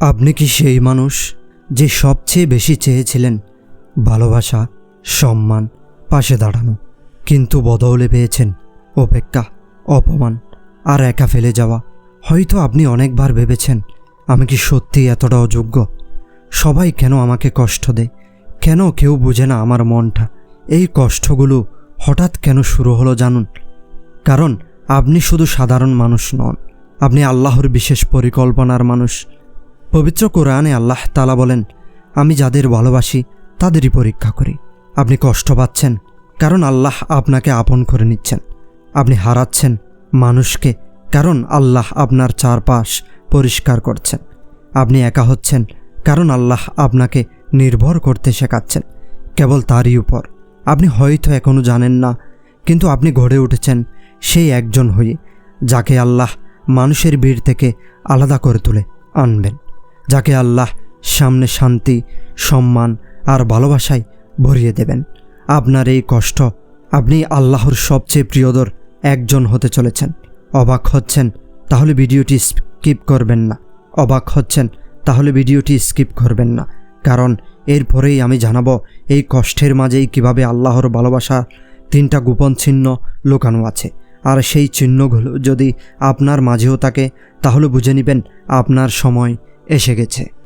আপনি কি সেই মানুষ যে সবচেয়ে বেশি চেয়েছিলেন ভালোবাসা, সম্মান, পাশে দাঁড়ানো, কিন্তু বদলে পেয়েছেন অপেক্ষা, অপমান, আর একা ফেলে যাওয়া? হয়তো আপনি অনেকবার ভেবেছেন, আমি কি সত্যি এতটা অযোগ্য সবাই কেন আমাকে কষ্ট দেয়? কেন কেউ বুঝে না আমার মনটা? এই কষ্টগুলো হঠাৎ কেন শুরু হলো জানুন? কারণ আপনি শুধু সাধারণ মানুষ নন, আপনি আল্লাহর বিশেষ পরিকল্পনার মানুষ। পবিত্র কোরআনে আল্লাহ তালা বলেন, আমি যাদের ভালোবাসি, তাদেরই পরীক্ষা করি। আপনি কষ্ট পাচ্ছেন, কারণ আল্লাহ আপনাকে আপন করে নিচ্ছেন। আপনি হারাচ্ছেন মানুষকে, কারণ আল্লাহ আপনার চারপাশ পরিষ্কার করছেন। আপনি একা হচ্ছেন, কারণ আল্লাহ আপনাকে নির্ভর করতে শেখাচ্ছেন, কেবল তারই উপর। আপনি হয়তো এখনও জানেন না, কিন্তু আপনি গড়ে উঠেছেন সেই একজন হয়ে, যাকে আল্লাহ মানুষের ভিড় থেকে আলাদা করে তুলে আনবেন। যাকে আল্লাহ সামনে শান্তি, সম্মান আর ভালোবাসায় ভরিয়ে দেবেন। আপনার এই কষ্ট, আপনি আল্লাহর সবচেয়ে প্রিয়দর একজন হতে চলেছেন। অবাক হচ্ছেন, তাহলে ভিডিওটি স্কিপ করবেন না। অবাক হচ্ছেন, তাহলে ভিডিওটি স্কিপ করবেন না। কারণ এরপরেই আমি জানাব, এই কষ্টের মাঝেই কীভাবে আল্লাহর ভালোবাসা তিনটা গোপন চিহ্ন লুকানো আছে। আর সেই চিহ্নগুলো যদি আপনার মাঝেও থাকে, তাহলে বুঝে নেবেন, আপনার সময় এসে গেছে।